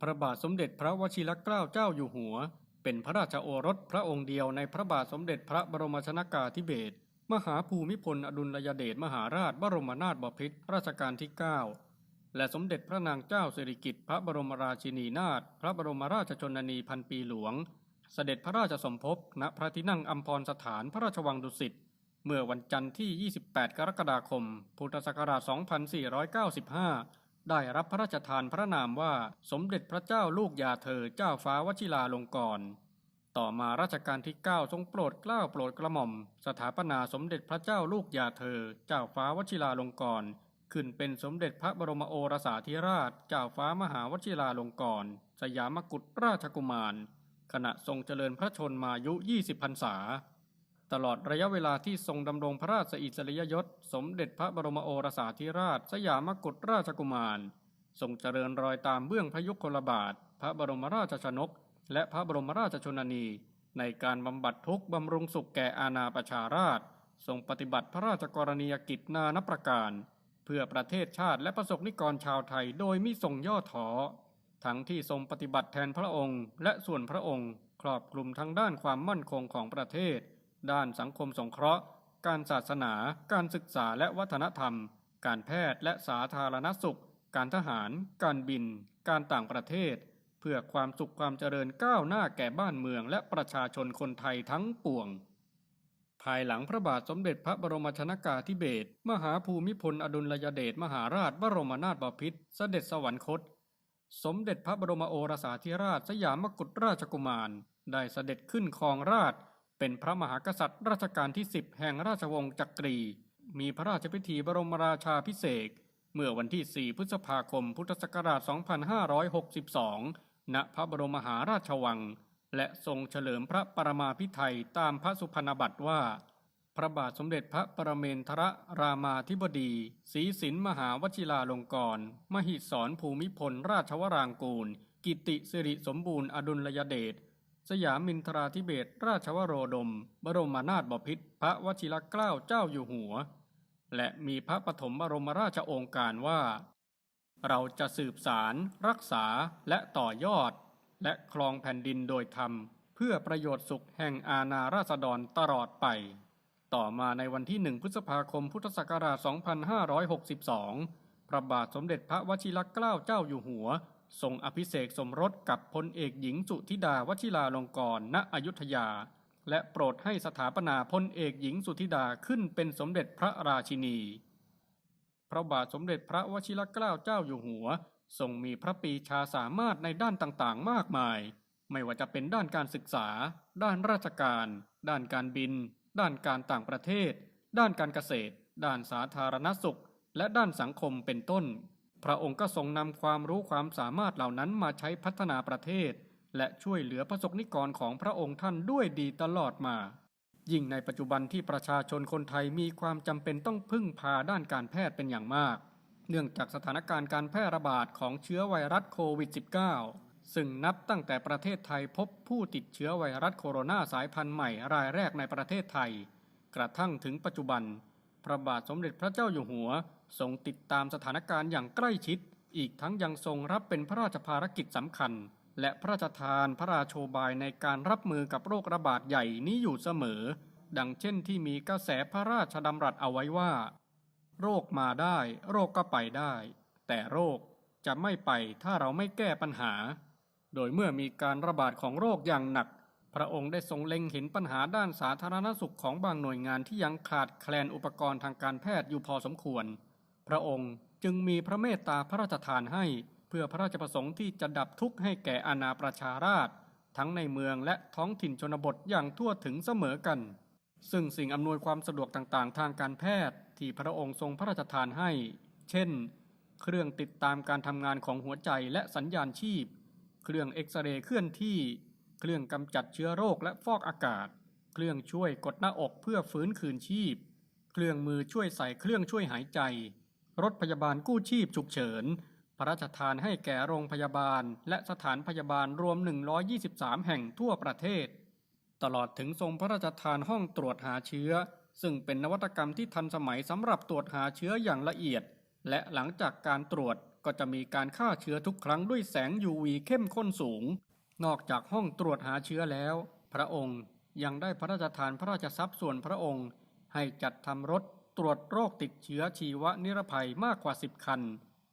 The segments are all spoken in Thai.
พระบาทสมเด็จพระวชิรเกล้าเจ้าอยู่หัว เป็นพระราชโอรสพระองค์เดียวในพระบาทสมเด็จพระบรมชนากาธิเบศรมหาภูมิพลอดุลยเดชมหาราชบรมนาถบพิตรรัชกาลที่ 9 และสมเด็จพระนางเจ้าสิริกิติ์พระบรมราชินีนาถพระบรมราชชนนีพันปีหลวง เสด็จพระราชสมภพณพระที่นั่งอัมพรสถานพระราชวังดุสิตเมื่อวันจันทร์ที่ 28 กรกฎาคม พุทธศักราช 2495 ได้รับพระราชทานพระนามว่าสมเด็จพระเจ้าลูกยาเธอเจ้าฟ้าวชิราลงกรณ์ต่อมารัชกาลที่ 9 ทรงโปรดเกล้าโปรดกระหม่อม สถาปนาสมเด็จพระเจ้าลูกยาเธอ เจ้าฟ้าวชิราลงกรณ์ขึ้นเป็นสมเด็จพระบรมโอรสาธิราช เจ้าฟ้ามหาวชิราลงกรณ์สยามกุฎราชกุมาร ขณะทรงเจริญพระชนมายุ 20 พรรษา ตลอดระยะเวลาที่ทรงดำรงพระราชอิสริยยศ สมเด็จพระบรมโอรสาธิราช สยามกุฎราชกุมาร ทรงเจริญรอยตามเบื้องพยุคลบาท พระบรมราชชนก และพระบรมราชชนนี ในการบำบัดทุกข์บำรุงสุขแก่อาณาประชาราษฎรทรงปฏิบัติพระราชกรณียกิจนานับประการ เพื่อประเทศชาติและประสบนิกรชาวไทยโดยมิทรงย่อท้อทั้งที่ทรงปฏิบัติแทนพระองค์ และส่วนพระองค์ ครอบคลุมทั้งด้านความมั่นคงของประเทศ ด้านสังคมสงเคราะห์ การศาสนา การศึกษาและวัฒนธรรม การแพทย์และสาธารณสุข การทหาร การบิน การต่างประเทศ เพื่อความสุขความเจริญก้าวหน้าแก่บ้านเมืองและประชาชนคนไทยทั้งปวง ภายหลังพระบาทสมเด็จพระบรมชนากาธิเบศรมหาภูมิพลอดุลยเดชมหาราชบรมนาถบพิตรเสด็จสวรรคต สมเด็จพระบรมโอรสาธิราชสยามกุฎราชกุมาร ได้เสด็จขึ้นครองราช เป็นพระมหากษัตริย์รัชกาลที่ 10 แห่งราชวงศ์จักรี มีพระราชพิธีบรมราชาพิเศษเมื่อวันที่ 4 พฤษภาคม พุทธศักราช 2562 ณ พระบรมมหาราชวัง และทรงเฉลิมพระปรมาภิไธยตามพระสุพรรณบัตรว่า พระบาทสมเด็จพระปรเมนทรรามาธิบดีศรีสินมหาวชิราลงกรณ์มหิศรภูมิพลราชวรางกูล กิติสิริสมบูรณ์อดุลยเดช สยามินทราธิเบศราชวโรดม บรมนาถบพิตรพระวชิรเกล้าเจ้าอยู่หัว และมีพระปฐมบรมราชโองการว่า เราจะสืบสาร รักษาและต่อยอด และครองแผ่นดินโดยธรรม เพื่อประโยชน์สุขแห่งอาณาราษฎรตลอดไป ต่อมาในวันที่1พฤษภาคมพุทธศักราช 2562 พระบาทสมเด็จพระวชิรเกล้าเจ้าอยู่หัว ทรงอภิเษกสมรสกับพลเอกหญิงสุธิดาวชิราลงกรณอยุธยา และโปรดให้สถาปนาพลเอกหญิงสุธิดาขึ้นเป็นสมเด็จพระราชินี พระบาทสมเด็จพระวชิรเกล้าเจ้าอยู่หัว ทรงมีพระปีชาสามารถในด้านต่างๆ มากมาย ไม่ว่าจะเป็นด้านการศึกษา ด้านราชการ ด้านการบิน ด้านการต่างประเทศ ด้านการเกษตร ด้านสาธารณสุข และด้านสังคมเป็นต้น พระองค์ก็ทรงนำความรู้ความสามารถเหล่านั้นมาใช้พัฒนาประเทศ และช่วยเหลือประสบนิกรของพระองค์ท่านด้วยดีตลอดมา ยิ่งในปัจจุบันที่ประชาชนคนไทยมีความจำเป็นต้องพึ่งพาด้านการแพทย์เป็นอย่างมาก เนื่องจากสถานการณ์การแพร่ระบาดของเชื้อไวรัสโควิด -19 ซึ่งนับตั้งแต่ประเทศไทยพบผู้ติดเชื้อไวรัสโคโรนาสายพันธุ์ใหม่รายแรกในประเทศไทย กระทั่งถึงปัจจุบัน พระบาทสมเด็จพระเจ้าอยู่หัวทรงติดตามสถานการณ์อย่างใกล้ชิด อีกทั้งยังทรงรับเป็นพระราชภารกิจสำคัญ และพระราชทานพระราโชบายในการรับมือกับโรคระบาดใหญ่นี้อยู่เสมอ ดังเช่นที่มีกระแสพระราชดำรัสเอาไว้ว่า โรคมาได้ โรคก็ไปได้ แต่โรคจะไม่ไปถ้าเราไม่แก้ปัญหา โดยเมื่อมีการระบาดของโรคอย่างหนัก พระองค์ได้ทรงเล็งเห็นปัญหาด้านสาธารณสุขของบางหน่วยงานที่ยังขาดแคลนอุปกรณ์ทางการแพทย์อยู่พอสมควร พระองค์จึงมีพระเมตตาพระราชทานให้ เพื่อพระราชประสงค์ที่จะดับทุกข์ให้แก่อาณาประชาราษฎรทั้งในเมืองและท้องถิ่นชนบทอย่างทั่วถึงเสมอกัน ซึ่งสิ่งอำนวยความสะดวกต่างๆ ทางการแพทย์ที่พระองค์ทรงพระราชทานให้ เช่น เครื่องติดตามการทำงานของหัวใจและสัญญาณชีพ เครื่องเอ็กซเรย์เคลื่อนที่ เครื่องกำจัดเชื้อโรคและฟอกอากาศ เครื่องช่วยกดหน้าอกเพื่อฟื้นคืนชีพ เครื่องมือช่วยใส่เครื่องช่วยหายใจ รถพยาบาลกู้ชีพฉุกเฉิน พระราชทานให้แก่โรงพยาบาล และสถานพยาบาลรวม 123 แห่งทั่วประเทศ ตลอดถึงทรงพระราชทานห้องตรวจหาเชื้อ ซึ่งเป็นนวัตกรรมที่ทันสมัยสำหรับตรวจหาเชื้ออย่างละเอียด และหลังจากการตรวจก็จะมีการฆ่าเชื้อทุกครั้งด้วยแสง UV เข้มข้นสูง นอกจากห้องตรวจหาเชื้อแล้ว พระองค์ยังได้พระราชทานพระราชทรัพย์ส่วนพระองค์ ให้จัดทำรถตรวจโรคติดเชื้อชีวนิรภัยมากกว่า 10 คัน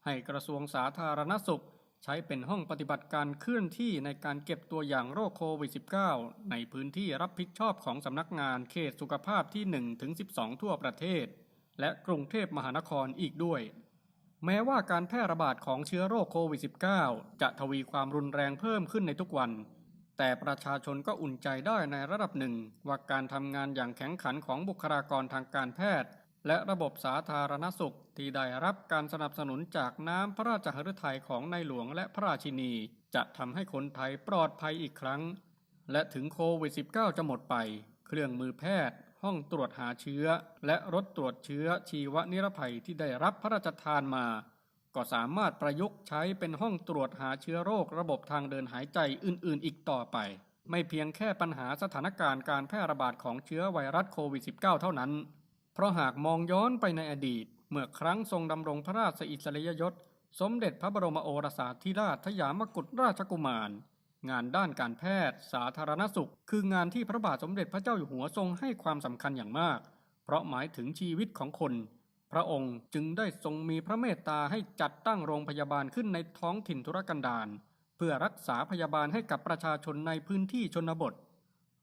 ให้กระทรวงสาธารณสุข ใช้เป็นห้องปฏิบัติการเคลื่อนที่ในการเก็บตัวอย่างโรคโควิด -19 ในพื้นที่รับผิดชอบของสำนักงานเขตสุขภาพที่1ถึง12 ทั่วประเทศ และกรุงเทพมหานครอีกด้วย แม้ว่าการแพร่ระบาดของเชื้อโรคโควิด -19 จะทวีความรุนแรงเพิ่มขึ้นในทุกวัน แต่ประชาชนก็อุ่นใจได้ในระดับหนึ่ง ว่าการทำงานอย่างแข็งขันของบุคลากรทางการแพทย์ และระบบสาธารณสุขที่ได้รับการสนับสนุนจากน้ำพระราชหฤทัยของในหลวงและพระราชินี จะทำให้คนไทยปลอดภัยอีกครั้ง และถึงโควิด -19 จะหมดไป เครื่องมือแพทย์ ห้องตรวจหาเชื้อ และรถตรวจเชื้อชีวนิรภัยที่ได้รับพระราชทานมา ก็สามารถประยุกต์ใช้เป็นห้องตรวจหาเชื้อโรคระบบทางเดินหายใจอื่นๆ อีกต่อไป ไม่เพียงแค่ปัญหาสถานการณ์การแพร่ระบาดของเชื้อไวรัสโควิด -19 เท่านั้น เพราะหากมองย้อนไปในอดีต เมื่อครั้งทรงดำรงพระราชอิสริยยศ สมเด็จพระบรมโอรสาธิราชสยามกุฎราชกุมาร งานด้านการแพทย์ สาธารณสุข คืองานที่พระบาทสมเด็จพระเจ้าอยู่หัวทรงให้ความสำคัญอย่างมาก เพราะหมายถึงชีวิตของคน พระองค์จึงได้ทรงมีพระเมตตาให้จัดตั้งโรงพยาบาลขึ้นในท้องถิ่นธุรกันดารเพื่อรักษาพยาบาลให้กับประชาชนในพื้นที่ชนบท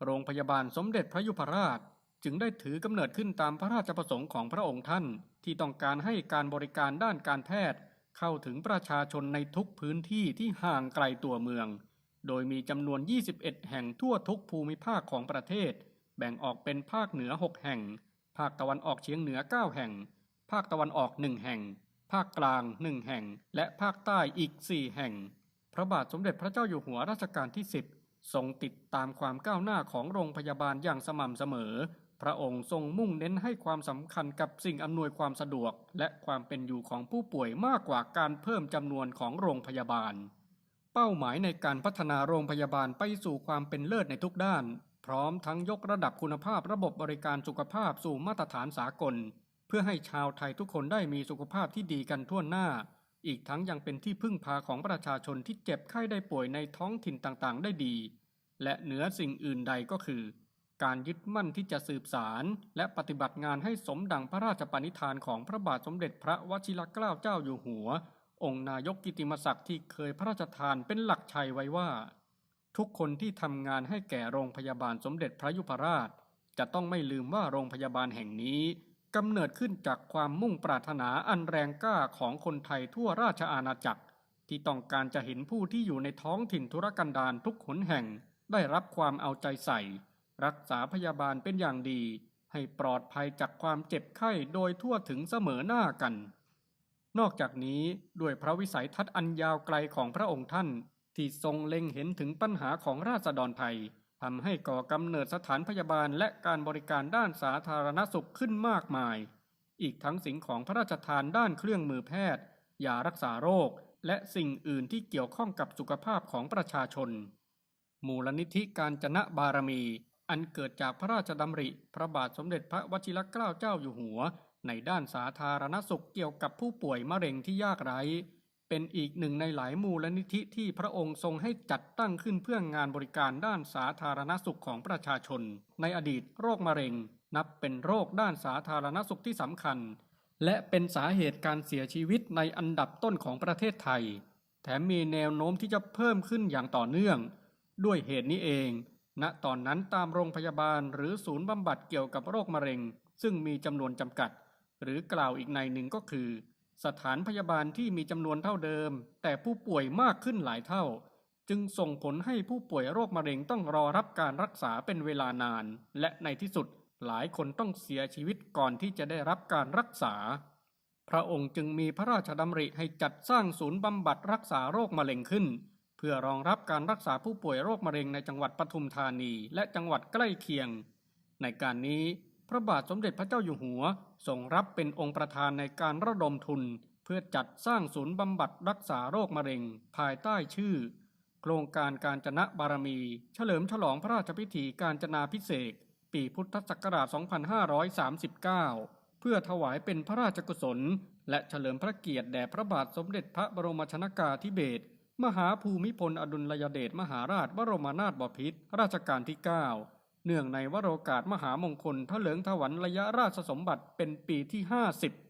โรงพยาบาลสมเด็จพระยุพราช จึงได้ถือกำเนิดขึ้นตามพระราชประสงค์ของพระองค์ท่าน ที่ต้องการให้การบริการด้านการแพทย์ เข้าถึงประชาชนในทุกพื้นที่ที่ห่างไกลตัวเมือง โดยมีจำนวน 21 แห่งทั่วทุกภูมิภาคของประเทศ แบ่งออกเป็นภาคเหนือ 6 แห่ง ภาคตะวันออกเฉียงเหนือ 9 แห่ง ภาคตะวันออก 1 แห่ง ภาคกลาง 1 แห่ง และภาคใต้อีก 4 แห่ง พระบาทสมเด็จพระเจ้าอยู่หัวรัชกาลที่ 10 ทรงติดตามความก้าวหน้าของโรงพยาบาลอย่างสม่ำเสมอ พระองค์ทรงมุ่งเน้นให้ความสำคัญกับสิ่งอำนวยความสะดวก และความเป็นอยู่ของผู้ป่วยมากกว่าการเพิ่มจำนวนของโรงพยาบาล เป้าหมายในการพัฒนาโรงพยาบาลไปสู่ความเป็นเลิศในทุกด้าน พร้อมทั้งยกระดับคุณภาพระบบบริการสุขภาพสู่มาตรฐานสากล เพื่อให้ชาวไทยทุกคนได้มีสุขภาพที่ดีกันทั่วหน้า อีกทั้งยังเป็นที่พึ่งพาของประชาชนที่เจ็บไข้ได้ป่วยในท้องถิ่นต่างๆ ได้ดี และเหนือสิ่งอื่นใดก็คือ การยึดมั่นที่จะสืบสาร และปฏิบัติงานให้สมดังพระราชปณิธานของพระบาทสมเด็จพระวชิรเกล้าเจ้าอยู่หัว องค์นายกกิติมศักดิ์ที่เคยพระราชทานเป็นหลักชัยไว้ว่า ทุกคนที่ทำงานให้แก่โรงพยาบาลสมเด็จพระยุพราช จะต้องไม่ลืมว่าโรงพยาบาลแห่งนี้กำเนิดขึ้นจากความมุ่งปรารถนาอันแรงกล้าของคนไทยทั่วราชอาณาจักร ที่ต้องการจะเห็นผู้ที่อยู่ในท้องถิ่นธุรกันดารทุกหนแห่ง ได้รับความเอาใจใส่ รักษาพยาบาลเป็นอย่างดี ให้ปลอดภัยจากความเจ็บไข้โดยทั่วถึงเสมอหน้ากัน นอกจากนี้ด้วยพระวิสัยทัศน์อันยาวไกลของพระองค์ท่าน ที่ทรงเล็งเห็นถึงปัญหาของราษฎรไทยทำให้ก่อกำเนิดสถานพยาบาลและการบริการด้านสาธารณสุขขึ้นมากมาย อีกทั้งสิ่งของพระราชทานด้านเครื่องมือแพทย์ยารักษาโรค และสิ่งอื่นที่เกี่ยวข้องกับสุขภาพของประชาชน มูลนิธิการจนะบารมี อันเกิดจากพระราชดำริ พระบาทสมเด็จพระวชิรเกล้าเจ้าอยู่หัว ในด้านสาธารณสุขเกี่ยวกับผู้ป่วยมะเร็งที่ยากไร้ เป็นอีกหนึ่งในหลายมูลนิธิที่พระองค์ทรงให้จัดตั้งขึ้นเพื่องานบริการด้านสาธารณสุขของประชาชน ในอดีตโรคมะเร็ง นับเป็นโรคด้านสาธารณสุขที่สำคัญ และเป็นสาเหตุการเสียชีวิตในอันดับต้นของประเทศไทย แถมมีแนวโน้มที่จะเพิ่มขึ้นอย่างต่อเนื่อง ด้วยเหตุนี้เอง ณตอนนั้นตามโรงพยาบาลหรือศูนย์บำบัดเกี่ยวกับโรคมะเร็ง ซึ่งมีจำนวนจำกัด หรือกล่าวอีกในหนึ่งก็คือ สถานพยาบาลที่มีจำนวนเท่าเดิม แต่ผู้ป่วยมากขึ้นหลายเท่า จึงส่งผลให้ผู้ป่วยโรคมะเร็งต้องรอรับการรักษาเป็นเวลานาน และในที่สุดหลายคนต้องเสียชีวิตก่อนที่จะได้รับการรักษา พระองค์จึงมีพระราชดำริให้จัดสร้างศูนย์บำบัดรักษาโรคมะเร็งขึ้น เพื่อรองรับการรักษาผู้ป่วยโรคมะเร็งในจังหวัดปทุมธานีและจังหวัดใกล้เคียง ในการนี้ ระบาทสมเด็จพระเจ้าอยู่หัวทรงรับเป็นองค์ประธานในการระดมทุน เพื่อจัดสร้างศูนย์บำบัดรักษาโรคมะเร็ง ภายใต้ชื่อ โครงการการจนะบารมี เฉลิมฉลองพระราชพิธีการจนาพิเศษปีพุทธศักราช 2539 เพื่อถวายเป็นพระราชกุศล และเฉลิมพระเกียรติแด่พระบาทสมเด็จพระบรมชนากาธิเบศรมหาภูมิพลอดุลยเดชมหาราชบรมนาถบพิตรรัชกาลที่ 9 เนื่องในวโรกาสมหามงคลพระเหลิงถวันระยะราชสมบัติเป็นปีที่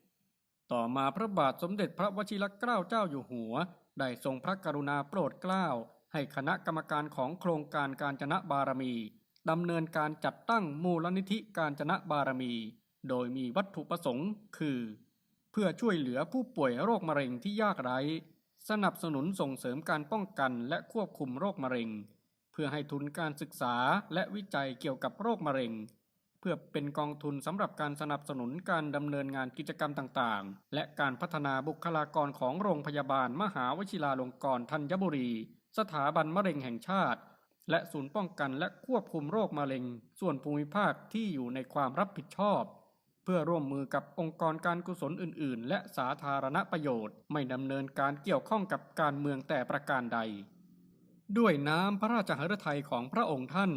50ต่อมาพระบาทสมเด็จพระวชิรเกล้าเจ้าอยู่หัว ได้ทรงพระกรุณาโปรดเกล้า ให้คณะกรรมการของโครงการการจนะบารมีดำเนินการจัดตั้งมูลนิธิการจนะบารมี โดยมีวัตถุประสงค์ คือ เพื่อช่วยเหลือผู้ป่วยโรคมะเร็งที่ยากไร้ สนับสนุนส่งเสริมการป้องกันและควบคุมโรคมะเร็ง เพื่อให้ทุนการศึกษาและวิจัยเกี่ยวกับโรคมะเร็ง เพื่อเป็นกองทุนสำหรับการสนับสนุนการดำเนินงานกิจกรรมต่างๆ และการพัฒนาบุคลากรของโรงพยาบาลมหาวชิราลงกรณ์ธัญบุรี สถาบันมะเร็งแห่งชาติ และศูนย์ป้องกันและควบคุมโรคมะเร็ง ส่วนภูมิภาคที่อยู่ในความรับผิดชอบเพื่อร่วมมือกับองค์กรการกุศลอื่น ๆ และสาธารณประโยชน์ ไม่ดำเนินการเกี่ยวข้องกับการเมืองแต่ประการใด ด้วยน้ำพระราชหฤทัยของพระองค์ท่าน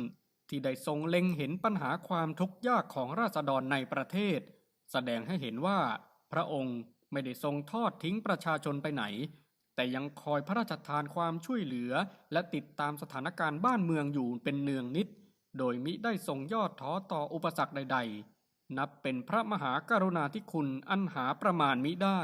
ที่ได้ทรงเล็งเห็นปัญหาความทุกข์ยากของราษฎรในประเทศ แสดงให้เห็นว่าพระองค์ไม่ได้ทรงทอดทิ้งประชาชนไปไหน แต่ยังคอยพระราชทานความช่วยเหลือ และติดตามสถานการณ์บ้านเมืองอยู่เป็นเนืองนิด โดยมิได้ทรงยอดท้อต่ออุปสรรคใด ๆ นับเป็นพระมหากรุณาธิคุณอันหาประมาณมิได้